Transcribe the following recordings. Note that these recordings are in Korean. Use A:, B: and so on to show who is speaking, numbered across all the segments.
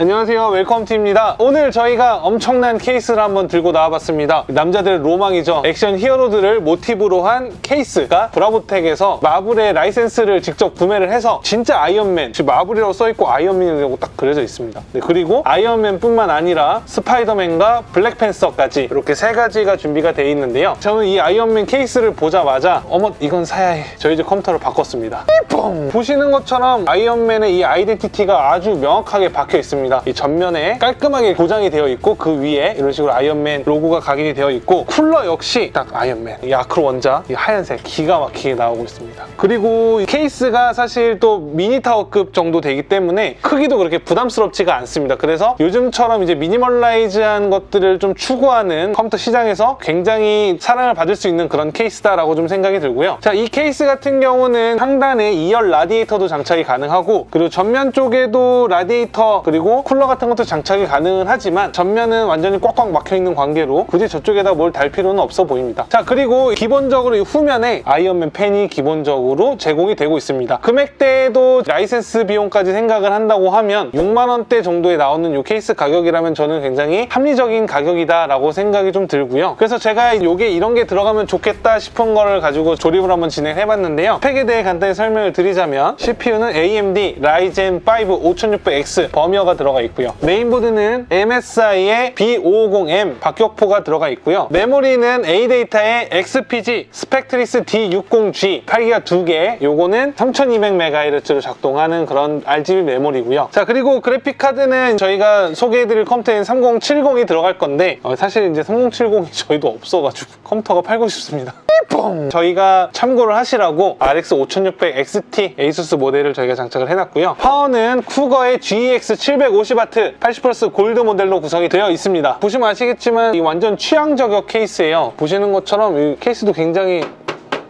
A: 안녕하세요. 웰컴팀입니다. 오늘 저희가 엄청난 케이스를 한번 들고 나와봤습니다. 남자들 로망이죠. 액션 히어로들을 모티브로 한 케이스가 브라보텍에서 마블의 라이센스를 직접 구매를 해서 진짜 아이언맨 지금 마블이라고 써있고 아이언맨이라고 딱 그려져 있습니다. 네, 그리고 아이언맨 뿐만 아니라 스파이더맨과 블랙팬서까지 이렇게 세 가지가 준비가 돼 있는데요. 저는 이 아이언맨 케이스를 보자마자 어머 이건 사야 해. 저희 집 컴퓨터를 바꿨습니다. 삐뽕 보시는 것처럼 아이언맨의 이 아이덴티티가 아주 명확하게 박혀 있습니다 이 전면에 깔끔하게 고장이 되어 있고 그 위에 이런 식으로 아이언맨 로고가 각인이 되어 있고 쿨러 역시 딱 아이언맨 이 아크로 원자 이 하얀색 기가 막히게 나오고 있습니다. 그리고 이 케이스가 사실 또 미니타워급 정도 되기 때문에 크기도 그렇게 부담스럽지가 않습니다. 그래서 요즘처럼 이제 미니멀라이즈한 것들을 좀 추구하는 컴퓨터 시장에서 굉장히 사랑을 받을 수 있는 그런 케이스다라고 좀 생각이 들고요. 자 이 케이스 같은 경우는 상단에 2열 라디에이터도 장착이 가능하고 그리고 전면 쪽에도 라디에이터 그리고 쿨러 같은 것도 장착이 가능은 하지만 전면은 완전히 꽉꽉 막혀 있는 관계로 굳이 저쪽에다 뭘 달 필요는 없어 보입니다. 자 그리고 기본적으로 이 후면에 아이언맨 펜이 기본적으로 제공이 되고 있습니다. 금액대도 라이센스 비용까지 생각을 한다고 하면 6만 원대 정도에 나오는 이 케이스 가격이라면 저는 굉장히 합리적인 가격이다 라고 생각이 좀 들고요. 그래서 제가 이게 이런 게 들어가면 좋겠다 싶은 거를 가지고 조립을 한번 진행해 봤는데요. 스펙에 대해 간단히 설명을 드리자면 CPU는 AMD Ryzen 5 5600X 버미어가 들어 가 있고요. 메인보드는 MSI의 B550M 박격포가 들어가 있고요. 메모리는 A데이터의 XPG 스펙트리스 D60G 8기가 2개. 요거는 3200MHz로 작동하는 그런 RGB 메모리고요. 자 그리고 그래픽 카드는 저희가 소개해드릴 컴퓨터엔 3070이 들어갈 건데 어, 사실 이제 3070이 저희도 없어가지고 컴퓨터가 팔고 싶습니다 뽕! 저희가 참고를 하시라고 RX 5600 XT ASUS 모델을 저희가 장착을 해놨고요. 파워는 쿠거의 GX 750W 80플러스 골드 모델로 구성이 되어 있습니다. 보시면 아시겠지만 이 완전 취향 저격 케이스예요. 보시는 것처럼 이 케이스도 굉장히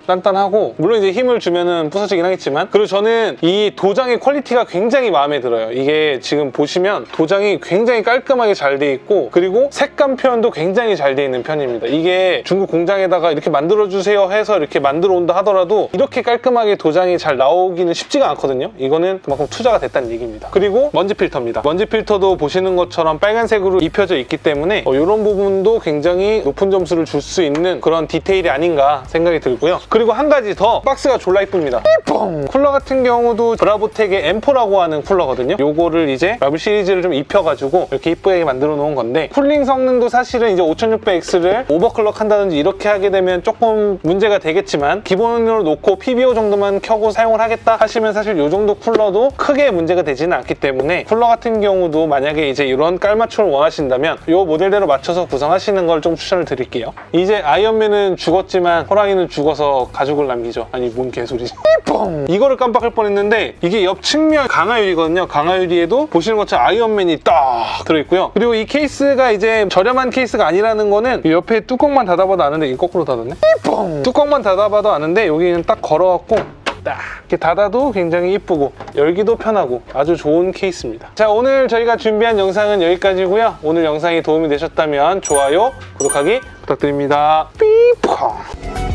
A: 단단하고 물론 이제 힘을 주면은 부서지긴 하겠지만 그리고 저는 이 도장의 퀄리티가 굉장히 마음에 들어요. 이게 지금 보시면 도장이 굉장히 깔끔하게 잘 돼 있고 그리고 색감 표현도 굉장히 잘 돼 있는 편입니다. 이게 중국 공장에다가 이렇게 만들어 주세요 해서 이렇게 만들어 온다 하더라도 이렇게 깔끔하게 도장이 잘 나오기는 쉽지가 않거든요. 이거는 그만큼 투자가 됐다는 얘기입니다. 그리고 먼지 필터입니다. 먼지 필터도 보시는 것처럼 빨간색으로 입혀져 있기 때문에 이런 부분도 굉장히 높은 점수를 줄 수 있는 그런 디테일이 아닌가 생각이 들고요 그리고 한 가지 더 박스가 졸라 이쁩니다. 삐뽕! 쿨러 같은 경우도 브라보텍의 M4라고 하는 쿨러거든요. 요거를 이제 마블 시리즈를 좀 입혀가지고 이렇게 이쁘게 만들어 놓은 건데 쿨링 성능도 사실은 이제 5600X를 오버클럭 한다든지 이렇게 하게 되면 조금 문제가 되겠지만 기본으로 놓고 PBO 정도만 켜고 사용을 하겠다 하시면 사실 요 정도 쿨러도 크게 문제가 되지는 않기 때문에 쿨러 같은 경우도 만약에 이제 이런 깔맞춤을 원하신다면 요 모델대로 맞춰서 구성하시는 걸 좀 추천을 드릴게요. 이제 아이언맨은 죽었지만 호랑이는 죽어서 가족을 남기죠. 아니 뭔 개소리지. 삐뽕 이거를 깜빡할 뻔했는데 이게 옆 측면 강화유리거든요. 강화유리에도 보시는 것처럼 아이언맨이 딱 들어있고요. 그리고 이 케이스가 이제 저렴한 케이스가 아니라는 거는 이 옆에 뚜껑만 닫아봐도 아는데 이 거꾸로 닫았네. 삐뽕 뚜껑만 닫아봐도 아는데 여기는 딱 걸어갖고 딱 이렇게 닫아도 굉장히 이쁘고 열기도 편하고 아주 좋은 케이스입니다. 자 오늘 저희가 준비한 영상은 여기까지고요. 오늘 영상이 도움이 되셨다면 좋아요 구독하기 부탁드립니다. 삐뽕